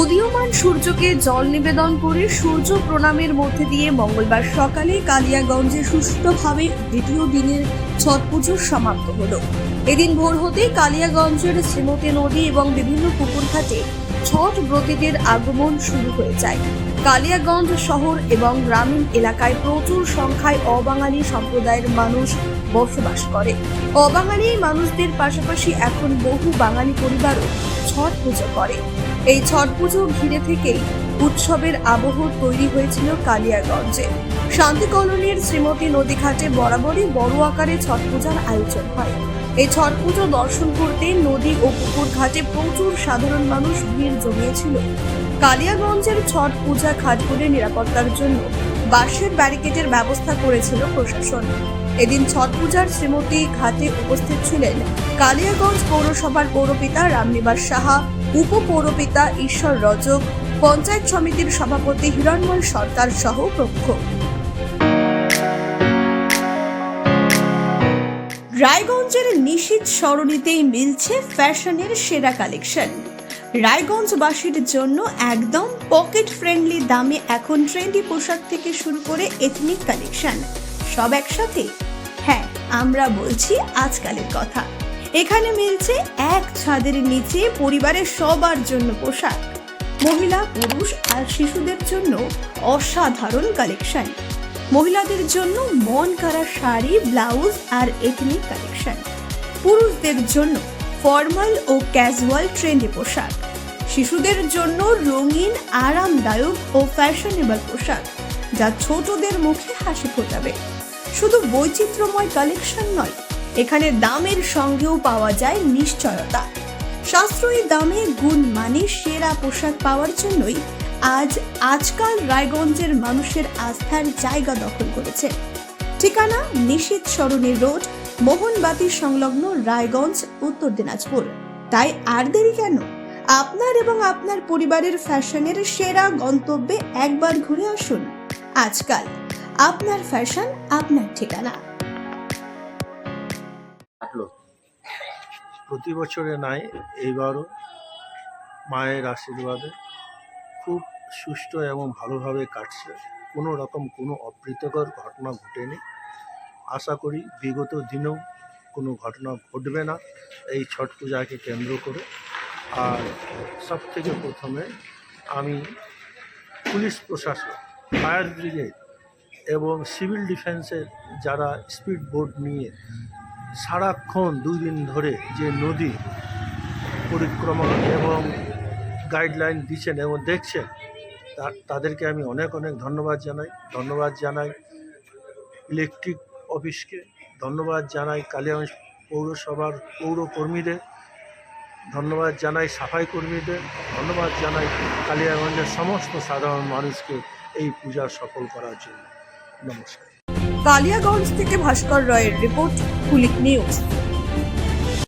উদীয়মান সূর্যকে জল নিবেদন করে সূর্য প্রণামের মধ্যে দিয়ে মঙ্গলবার সকালে কালিয়াগঞ্জে সুষ্ঠুভাবে দ্বিতীয় দিনের ছট পুজোর সমাপ্ত হল। এদিন ভোর হতে কালিয়াগঞ্জের শ্রীমতী নদী এবং বিভিন্ন পুকুর ঘাটে ছট ব্রতীদের আগমন শুরু হয়ে যায়। কালিয়াগঞ্জ শহর এবং গ্রামীণ এলাকায় প্রচুর সংখ্যায় অবাঙালি সম্প্রদায়ের মানুষ বসবাস করে। অবাঙালি মানুষদের পাশাপাশি এখন বহু বাঙালি পরিবারও ছট পুজো করে। এই ছট পুজো ঘিরে থেকেই উৎসবের আবহ তৈরি হয়েছিল কালিয়াগঞ্জে। শান্তি কলোনির শ্রীমতী নদীঘাটে বরাবরই বড় আকারে ছট পূজার আয়োজন হয়। এই ছট পুজো দর্শন করতে নদী ও পুকুর ঘাটে প্রচুর সাধারণ মানুষ ভিড় জমিয়েছিল। কালিয়াগঞ্জের ছট পূজা ঘাটগুলির নিরাপত্তার জন্য বাঁশের ব্যারিকেডের ব্যবস্থা করেছিল প্রশাসন। এদিন ছট পূজার শ্রীমতী ঘাটে উপস্থিত ছিলেন কালিয়াগঞ্জ পৌরসভার পৌরপিতা রামনিবাস সাহা উপপৌরপিতা ঈশ্বর রজক, পঞ্চায়েত সমিতির সভাপতি হিরণময় সরকার সহ প্রমুখ। রায়গঞ্জের নিশীত সরণিতেই মিলছে ফ্যাশনের সেরা কালেকশন। রায়গঞ্জবাসীর জন্য একদম পকেট ফ্রেন্ডলি দামে এখন ট্রেন্ডি পোশাক থেকে শুরু করে এথনিক কালেকশন। সব একসাথে? হ্যাঁ আমরা বলছি আজকালের কথা। এখানে মিলছে এক ছাদের নিচে পরিবারের সবার জন্য পোশাক। মহিলা, পুরুষ আর শিশুদের জন্য অসাধারণ কালেকশন। মহিলাদের জন্য মন কারা শাড়ি, ব্লাউজ আর এথনিক কালেকশন। পুরুষদের জন্য ফর্মাল ও ক্যাজুয়াল ট্রেন্ডি পোশাক। শিশুদের জন্য রঙিন, আরামদায়ক ও ফ্যাশনেবল পোশাক, যা ছোটদের মুখে হাসি ফোটাবে। শুধু বৈচিত্র্যময় কালেকশন নয় এখানে দামের সঙ্গেও পাওয়া যায় নিশ্চয়তা। সাশ্রয়ী দামে গুণ মানে সেরা পোশাক পাওয়ার জন্যই আজ আজকাল রায়গঞ্জের মানুষের আস্থার জায়গা দখল করেছে। ঠিকানা নিশীত সরণী রোড, মোহনবাতি সংলগ্ন রায়গঞ্জ, উত্তর দিনাজপুর। তাই আর দেরি কেন? আপনার এবং আপনার পরিবারের ফ্যাশনের সেরা গন্তব্যে একবার ঘুরে আসুন। আজকাল আপনার ফ্যাশন, আপনার ঠিকানা। কাটলো? প্রতি বছরে নাই, এইবারও মায়ের আশীর্বাদে খুব সুষ্ঠু এবং ভালোভাবে কাটছে। কোনো রকম কোনো অপ্রীতকর ঘটনা ঘটেনি। আশা করি বিগত দিনেও কোনো ঘটনা ঘটবে না। এই ছট পূজাকে কেন্দ্র করে। আর সব থেকে প্রথমে আমি পুলিশ প্রশাসন, ফায়ার ব্রিগেড এবং সিভিল ডিফেন্সের যারা স্পিড বোর্ড নিয়ে সারাক্ষণ দুই দিন ধরে যে নদী পরিক্রমা এবং গাইডলাইন দিচ্ছেন এবং দেখছেন তাদেরকে আমি অনেক অনেক ধন্যবাদ জানাই। ধন্যবাদ জানাই ইলেকট্রিক অফিসকে ধন্যবাদ জানাই কালিয়াগঞ্জ পৌরসভার পৌর কর্মীদের ধন্যবাদ জানাই সাফাই কর্মীদের। ধন্যবাদ জানাই কালিয়াগঞ্জের সমস্ত সাধারণ মানুষকে এই পূজা সফল করার জন্য। নমস্কার। কালিয়াগঞ্জ থেকে ভাস্কর রয়ের রিপোর্ট কুলিক নিউজ।